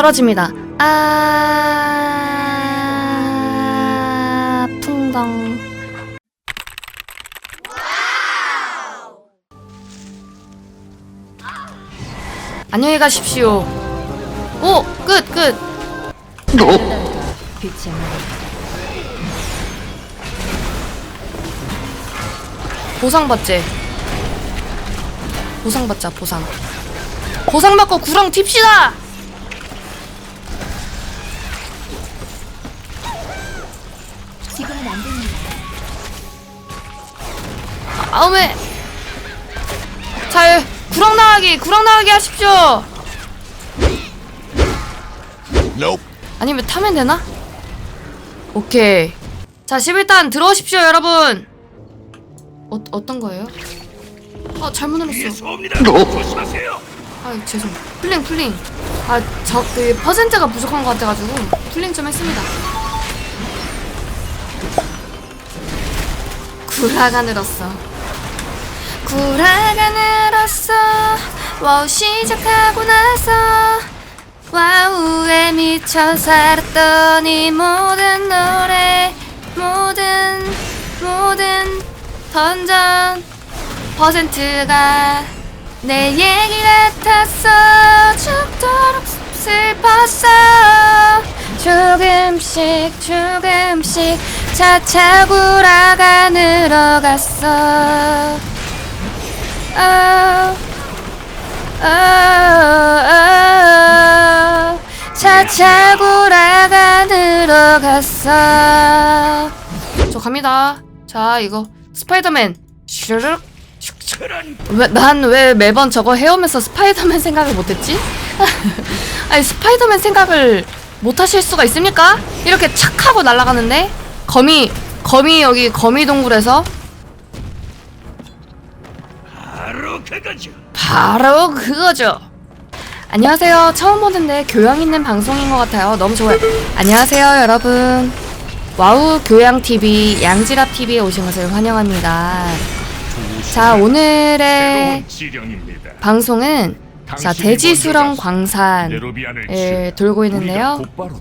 떨어집니다. 아, 풍덩. 안녕히 가십시오. 오, 끝, 끝. 보상 받지. 보상 받자, 보상. 보상 받고 구렁 튑시다! 자 예, 구렁 나가기 구렁 나가기 하십시오. Nope. 아니면 타면 되나? 오케이. 자 11단 들어오십시오 여러분. 어, 어떤 거예요? 아 잘못 눌렀어. 아 죄송. 플링 플링. 아저 그 퍼센트가 부족한 것 같아가지고 플링 좀 했습니다. 구라가 늘었어 구라가 늘었어 와우 시작하고 나서 와우에 미쳐 살았던 이 모든 노래 모든 모든 던전 퍼센트가 내 얘기 같았어 죽도록 슬펐어 조금씩 조금씩 차차 구라가 늘어갔어 차차 구라가 늘어갔어. 저 갑니다. 자 이거 스파이더맨. 슈르륵. 난 왜 매번 저거 해오면서 스파이더맨 생각을 못했지? 아니 스파이더맨 생각을 못하실 수가 있습니까? 이렇게 착 하고 날아가는데? 거미 거미 여기 거미 동굴에서 바로 그거죠. 바로 그거죠. 안녕하세요. 처음 보는데 교양 있는 방송인 것 같아요. 너무 좋아요. 안녕하세요, 여러분. 와우 교양 TV 양지랍 TV에 오신 것을 환영합니다. 자 오늘의 지령입니다. 방송은 자 대지수렁 광산을 네로비안을 돌고 있는데요. 곧바로.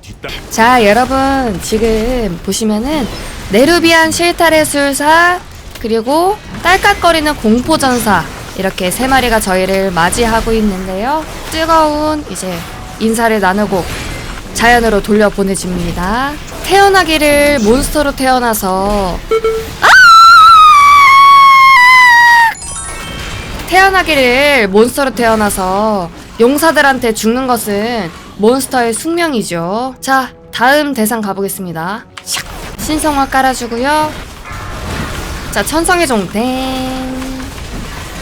자 여러분 지금 보시면은 네르비안 실타래 술사 그리고 딸깍거리는 공포전사 이렇게 세 마리가 저희를 맞이하고 있는데요 뜨거운 이제 인사를 나누고 자연으로 돌려보내줍니다 태어나기를 몬스터로 태어나서 아! 태어나기를 몬스터로 태어나서 용사들한테 죽는 것은 몬스터의 숙명이죠. 자, 다음 대상 가보겠습니다. 샥! 신성화 깔아주고요. 자, 천성의 종 땡.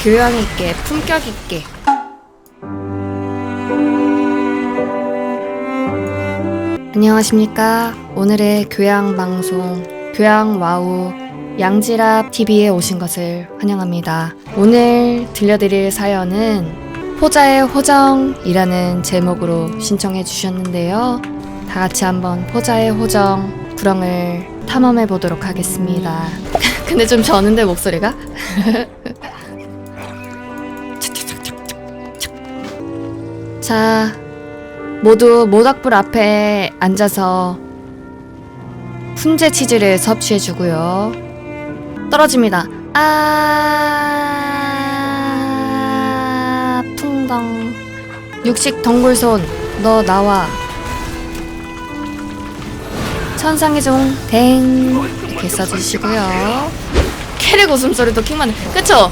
교양 있게, 품격 있게. 안녕하십니까. 오늘의 교양 방송, 교양 와우 양지랍 TV에 오신 것을 환영합니다. 오늘 들려드릴 사연은 호자의 호정이라는 제목으로 신청해 주셨는데요. 다 같이 한번 호자의 호정 구렁을 탐험해 보도록 하겠습니다. 근데 좀 저는데 목소리가? 자, 모두 모닥불 앞에 앉아서 훈제 치즈를 섭취해 주고요. 떨어집니다. 아, 풍덩. 육식 덩굴손, 너 나와. 천상의 종, 댕. 이렇게 써주시고요. 캐릭 웃음소리도 킹만, 그쵸?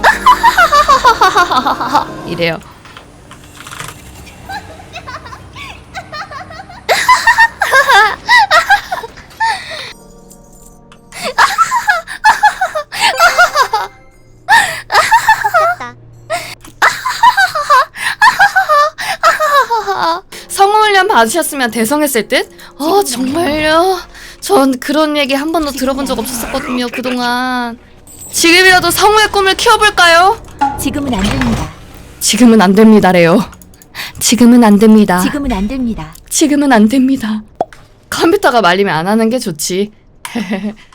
이래요. 받으셨으면 대성했을 듯? 어 정말요? 전 그런 얘기 한 번도 들어본 적 없었거든요 그동안 지금이라도 성우의 꿈을 키워볼까요? 지금은 안 됩니다. 지금은 안 됩니다래요 지금은 안 됩니다 지금은 안 됩니다. 지금은 안 됩니다 컴퓨터가 말리면 안 하는 게 좋지